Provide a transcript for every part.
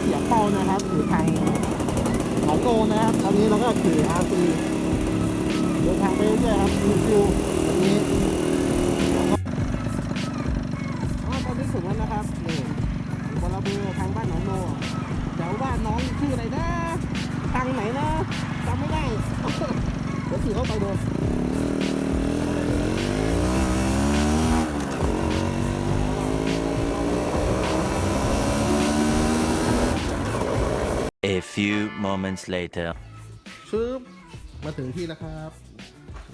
เสียเป้านะครับอยู่ทางหนองโนนะครับตอนนี้เราก็ขี่ RC เดินทางไปเรื่อยๆครับชิวๆวันนี้อ๋อตอนนี้ถึงแล้วนะครับนี่บลาบูทางบ้านหนองโนเดี๋ยวบ้านน้องชื่ออะไรนะทางไหนนะจำไม่ได้เดี๋ยวขี่เข้าไปดู moments later. ชึบมาถึงที่แล้วครับ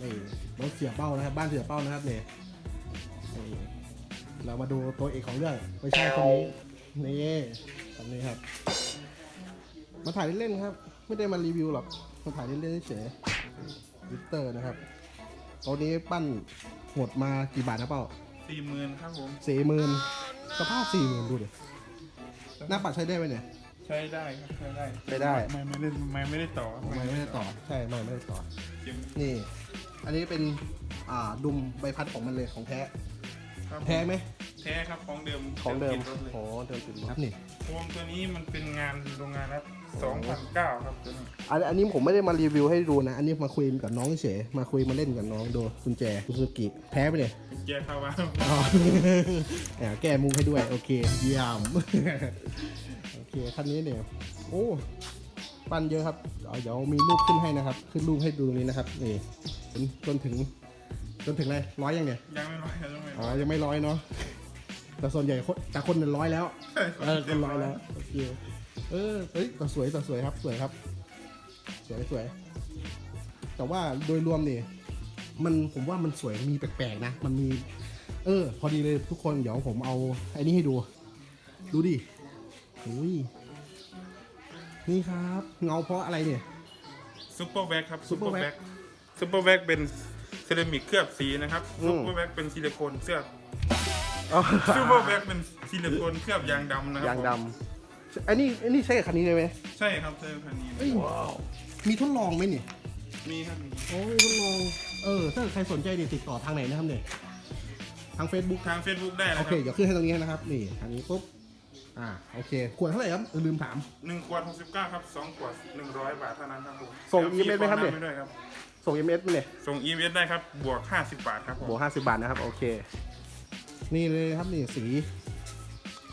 นี่รถเสียเป้านะครับ บ้านเสียเป้านะครับเนี่ยนี่เรามาดูตัวเอกของเรื่องไม่ใช่คนนี้นี่คนนี้ครับ มาถ่ายเล่นๆครับ ไม่ได้มารีวิวหรอกมาถ่ายเล่นๆเฉยวิกเตอร์นะครับตัวนี้ปั้นหมดมากี่บาทนะเป้าสี่หมื่นครับผมสี่หมื่นสภาพสี่หมื่นดูดิหน้าปัดใช้ได้ไหมเนี่ย ใช้ได้ครับใช้ได้ใช้ได้ ไม่ไม่ได้ไม่ไม่ได้ต่อไม่ไม่ได้ต่อใช่ไม่ไม่ได้ต่อเกมนี่ อันนี้เป็นอ่าดุมใบพัดของมันเลยของแท้ ครับแท้ไหมแท้ครับของเดิมของเดิมติรถเลยโอ้เดิมติดรถนี่พวงตัวนี้มันเป็นงานโรงงานครับสองพันเก้าครับตัวนี้อันอันนี้ผมไม่ได้มารีวิวให้ดูนะ อันนี้มาคุยกับน้องเฉยมาคุยมาเล่นกับน้องดูกุญแจกุสกิแพ้ไปเลยแยกเข้าว่าอ๋อแหมแก้มุงให้ด้วย โอเค เยี่ยมโอเคคันนี้เนี่ยโอ้ปั้นเยอะครับเอาเดี๋ยวมีรูปขึ้นให้นะครับ ขึ้นรูปให้ดูตรงนี้นะครับนี่จนจนถึงจนถึงอะไรร้อยยังเนี่ยยังไม่ร้อยยังไม่อ๋ร้ออยยังไม่ร้อยเนาะแต่ส่วนใหญ่คนแต่คนเนี่ยร้อยแล้วใช่คเออคนร้อยแล้วโอเคเออเฮ้ยแต่สวยแต่สวยครับสวยครับ สวยสวย แต่ว่าโดยรวมนี่มันผมว่ามันสวยมีแปลกๆนะ มันมี เออ พอดีเลยทุกคนเดี๋ยวผมเอาไอ้นี่ให้ดู ดูดิอุ้ย นี่ครับ เงาเพราะอะไรเนี่ย ซุปเปอร์แบ็คครับ Super Vac ซุปเปอร์แบ็คเป็นเซรามิกเคลือบสีนะครับอืมซุปเปอร์แบ็คเป็นซิลิโคนเคลือบซุปเปอร์แบ็คเป็นซิลิโคนเคลือบยางดำนะครัยางผมดำอันนี้อันนี้ใช้กับคันนี้เลยไหมใช่ครับใช่คันนี้เอ้ยมีทดลองไหมเนี่ยมีครับมีโอ้ยทดลองเออถ้าใครสนใจเนี่ยติดต่อทางไหนนะครับเนี่ยทาง Facebook ทาง Facebook ได้โอนะคเครับเดี๋ยวขึ้นให้ตรงนี้นะครับนี่ทางนี้ปุ๊บ อ่าโอเคขวดเท่าไหร่ครับเออลืมถาม หนึ่งขวดหกสิบเก้าครับสองขวดหนึ่งร้อยบาทเท่านั้นครับผมส่งแล้ว email ไหมครับเนี่ย ฟด้วยครับ ส่ง MS ไปเลยส่งอีเวนต์ได้ครับ บวกห้าสิบบาทครับผม บวกห้าสิบาทนะครับ โอเค นี่เลยครับนี่สี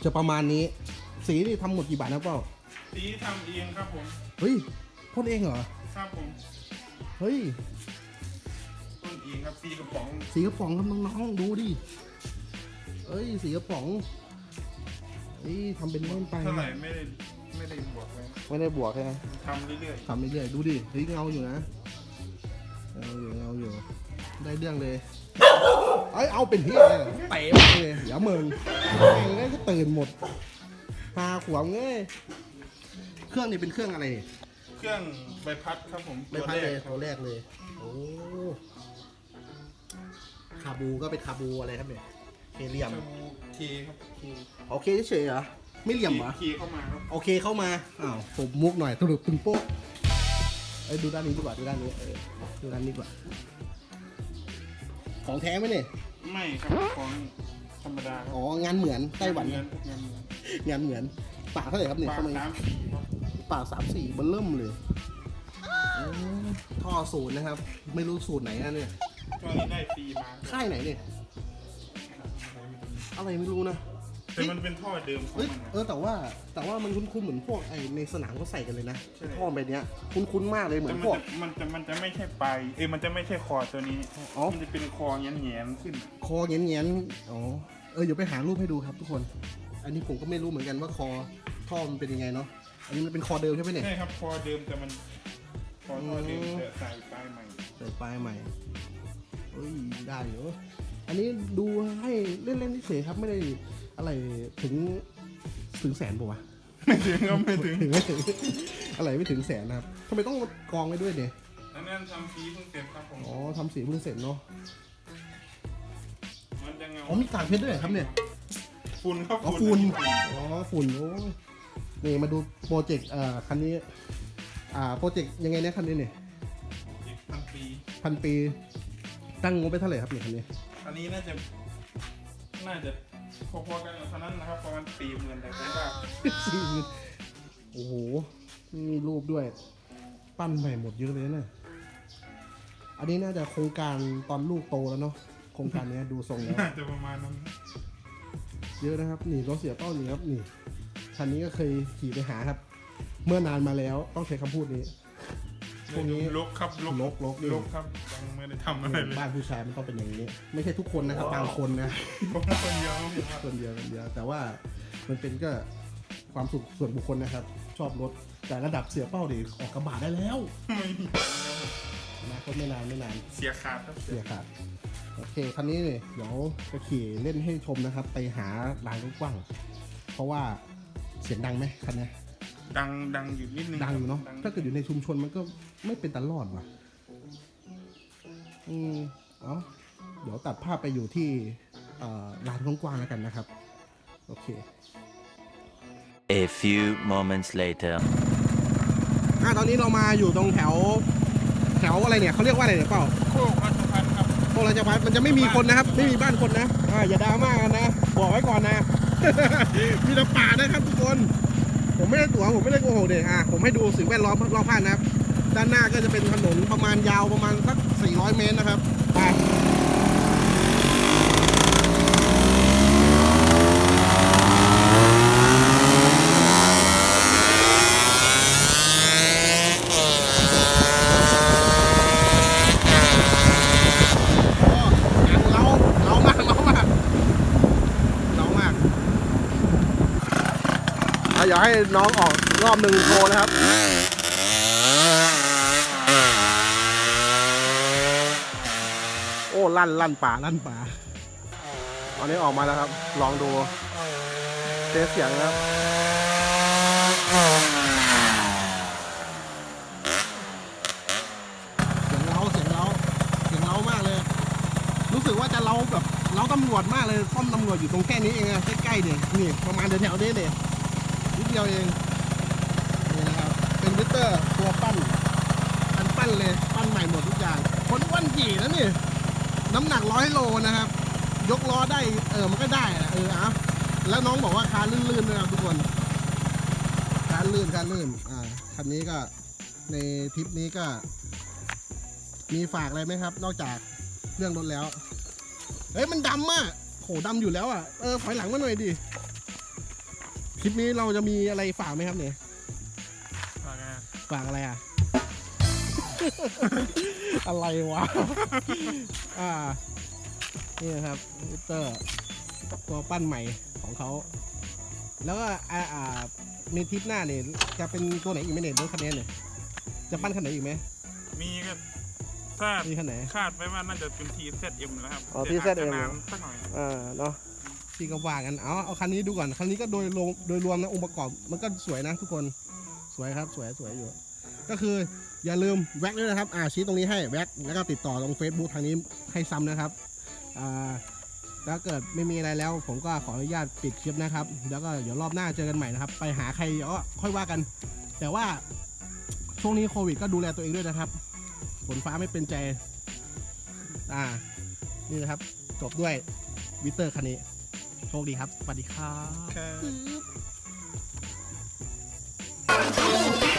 จะประมาณนี้ สีนี่ทำหมดกี่บาทนะเปล่าสีทำเองครับผม เฮ้ยพ่นเองเหรอครับผม เฮ้ยต้นเองครับสีกระป๋องสีกระป๋องครับน้องๆดูดิเอ้ยสีกระป๋อง เฮ้ยทำเป็นเล่นไป เท่าไหร่ไม่ได้ไม่ได้บวกเลยไม่ได้บวกใช่ไหมทำเรื่อยทำเรื่อยๆดูดิเฮ้ยเงาอยู่นะเงาอยู่เงาอยู่ ได้เรื่องเลยเอ้ยเอาเป็นที่เลยเตะมาเลยเดี๋ยวมึงแม่งได้ก็ตื่นหมดพาขวางเง้ยเครื่องนี้เป็นเครื่องอะไรเนี่ยๆ เครื่องใบพัดครับผมไม่พัดเลยตัตัววแรกเลย โอ้คาบูก็เป็นคาบูอะไรครับเนี่ย เคเหลี่ยมชาบูทีครับทีโอเคเฉยๆเหรอ ไม่เหลี่ยมเหรอทีเข้ามาครับ โอเคเข้ามา อ้าวผมมุกหน่อยตุลุตึงโป๊ะเอ้ยดูด้านนี้ดีกว่าดูด้านนี้เออดูด้านนี้ดีกว่า ของแท้ไหมเนี่ย ไม่ครับของธรรมดาครับอ๋องานเหมือนไต้หวันเงินเงินเงินงานเหมือนป่าเท่าไหร่ครับเนี่ยปากเข้ามาสามสีครับป่าสามสี่เบนเริ่มเลยอ๋อท่อสูตรนะครับ ไม่รู้สูตรไหนนะเนี่ยช่วงนี้ได้ฟรีมาค่ายไหนเนี่ย อะไรไม่รู้นะแต่มันเป็นท่อเดิมของเอ้ยมันนะ เออแต่ว่าแต่ว่ามันคุ้นๆเหมือนพวกไอในสนามเขาใส่กันเลยนะใช่ ท่อแบบเนี้ยคุ้นๆมากเลยเหมืแต่อนมันพวกจะมันจะมันจะไม่ใช่ปลายเอ้ยมันจะไม่ใช่คอตัวนี้ อ๋อ มันจะเป็นคอแงนๆขึ้น คอเงี้ยนๆอ๋อเออเดี๋ยวไปหารูปให้ดูครับทุกคน อันนี้ผมก็ไม่รู้เหมือนกันว่าคอท่อมันเป็นยังไงเนาะอันนี้มันเป็นคอเดิมใช่ไหมเนี่ย ใช่ครับคอเดิมแต่มันคอท่อเดิมอืมแต่ใส่ปลายใหม่ ใส่ปลายใหม่เอ้ยได้อยู่ อันนี้ดูให้เล่นๆเฉยๆครับไม่ได้อะไรถึงถึงแสนปะวะไม่ถึงก็ไม่ถึงถึงไม่ถึงอะไรไม่ถึงแสนนะครับทำไมต้องกองไว้ด้วยเนี่ยอันนั้นทำฟรีเพิ่งเสร็จครับผมอ๋อทำสีเพิ่งเสร็จเนาะมันจะเงาอ๋อมีกากเพชรด้วยเหรอครับเนี่ยฝุ่นครับอ๋อฝุ่นอ๋อฝุ่นโอ้ยนี่มาดูโปรเจกต์เอ่อคันนี้ อ่าโปรเจกต์ยังไงเนี่ยคันนี้เนี่ยอีกพันปีพันปีตั้งงบไปเท่าไหร่ครับเนี่ยคันนี้ อันนี้น่าจะ น่าจะพอๆกันกับคันนั้นนะครับประมาณสี่หมื่นแต่ผมว่าสี่หมื่นโอ้โหมีรูปด้วย ปั้นใหม่หมดเยอะเลยนะอันนี้น่าจะโครงการตอนลูกโตแล้วเนาะโครงการเนี้ยดูทรงแล้ว น่าจะประมาณนั้นเยอะนะครับนี่รถเสียเป้านี่ครับนี่คันนี้ก็เคยขี่ไปหาครับ เมื่อนานมาแล้วต้องใช้คำพูดนี้ พวกนี้ลกครับลกลกลกนี่ลกครับยังไม่ได้ทำอะไรเลยบ้านผู้ชายมันต้องเป็นอย่างนี้ ไม่ใช่ทุกคนนะครับบางคนนะผมคนเดียวผมว่าคนเดียวคนเดียวแต่ว่ามันเป็นก็ความสุขส่วนบุคคลนะครับ ชอบรถแต่ระดับเสียเป้าดิออกกระบะได้แล้วไม่มีนะก็ไม่นานไม่นานเสียขาดครับเสียขาดโอเคคันนี้เนี่ยเดี๋ยวจะขี่เล่นให้ชมนะครับ ไปหาลานกว้างๆเพราะว่าเสียงดังไหมคันเนี้ย ดังดังอยู่นิดนึงดังอยู่เนาะดังถ้าเกิดอยู่ในชุมชนมันก็ไม่เป็นตลอดว่ะอืมเอ๋อเดี๋ยวตัดภาพไปอยู่ที่เอ่อลานกว้างๆแล้วกันนะครับ โอเค A few moments later. อะตอนนี้เรามาอยู่ตรงแถว แถวอะไรเนี่ยเขาเรียกว่าอะไรเนี่ยเปล่าโคกพันธุพันธ์ครับพวกเราจะพัดมันจะไม่มีคนนะครับ ไม่มีบ้านคนนะอ่าอย่าดราม่ากันนะ บอกไว้ก่อนนะ มีแต่ป่านะครับทุกคน ผมไม่ได้ตั๋วผมไม่ได้โกหกเด็กอะผมให้ดูสิ่งแวดล้อมรอบข้างนะครับ ด้านหน้าก็จะเป็นถนนประมาณยาวประมาณสัก400 เมตรนะครับไปโอ้เราเรามากเรามากเรามากอะอยาก ให้น้องออกรอบหนึ่งโชว์นะครับโอ้ลั่นลั่นป่าลั่นป่าตอนนี้ออกมาแล้วครับ ลองดูเทสเสียงนะครับเสียงเล้าเสียงเล้าเสียงเล้ามากเลย รู้สึกว่าจะเล้าแบบเล้าตำรวจมากเลยป้อมตำรวจอยู่ตรงแค่นี้เองอะใกล้ๆเนี่ยนี่ประมาณแถวๆนี้เนี่ย เดียวเองนี่นะครับเป็นวิเตอร์ตัวปั้นอันปั้นเลยปั้นใหม่หมดทุกอย่างคนอ้วันกี่นะนี่น้ำหนักร้อยโลนะครับ ยกล้อได้เออมันก็ได้อะเอออะแล้วน้องบอกว่าคาลื่นๆนะครับทุกคนคาลื่นคาลื่นอ่าคันนี้ก็ในทริปนี้ก็ มีฝากอะไรไหมครับ นอกจากเรื่องรถแล้วเฮ้ยมันดำอะโหดำอยู่แล้วอะเออถอยหลังมาหน่อยดิ คลิปนี้เราจะมีอะไรฝากไหมครับเนี่ยว่าไงฝากอะไรอะ อะไรวะ อ่า นี่นะครับมิเตอร์ ตัวปั้นใหม่ของเขา แล้วก็อ่าอ่าในทริปหน้าเนี่ยจะเป็นตัวไหนอีกไหมเนี่ยรถคันนี้เนี่ย จะปั้นคันไหนอีกไหม มีก็ถ้ามีคันไหน คาดไว้ว่าน่าจะเป็นทีเซตเอ็มแล้วครับอ๋อแต่าจจะ TZM นานสักหน่อย อ่าเนาะ ที่ก็ว่ากันเอาเอาคันนี้ดูก่อนคันนี้ก็โดยรวมโดยรวมนะองค์ประกอบมันก็สวยนะทุกคนสวยครับสวยสวยอยู่ ก็คืออย่าลืมแว็กด้วยนะครับอ่าชี้ตรงนี้ให้แว็กแล้วก็ติดต่อตรง Facebook ทางนี้ให้ซ้ำนะครับอ่าแล้วเกิดไม่มีอะไรแล้ว ผมก็ขออนุญาตปิดคลิปนะครับ แล้วก็เดี๋ยวรอบหน้าเจอกันใหม่นะครับ ไปหาใครเดี๋ยวก็ค่อยว่ากัน แต่ว่าช่วงนี้โควิดก็ดูแลตัวเองด้วยนะครับฝนฟ้าไม่เป็นใจ อ่า นี่นะครับ จบด้วยวิเตอร์คันนี้ โชคดีครับ สวัสดีครับ ครับปึ๊บ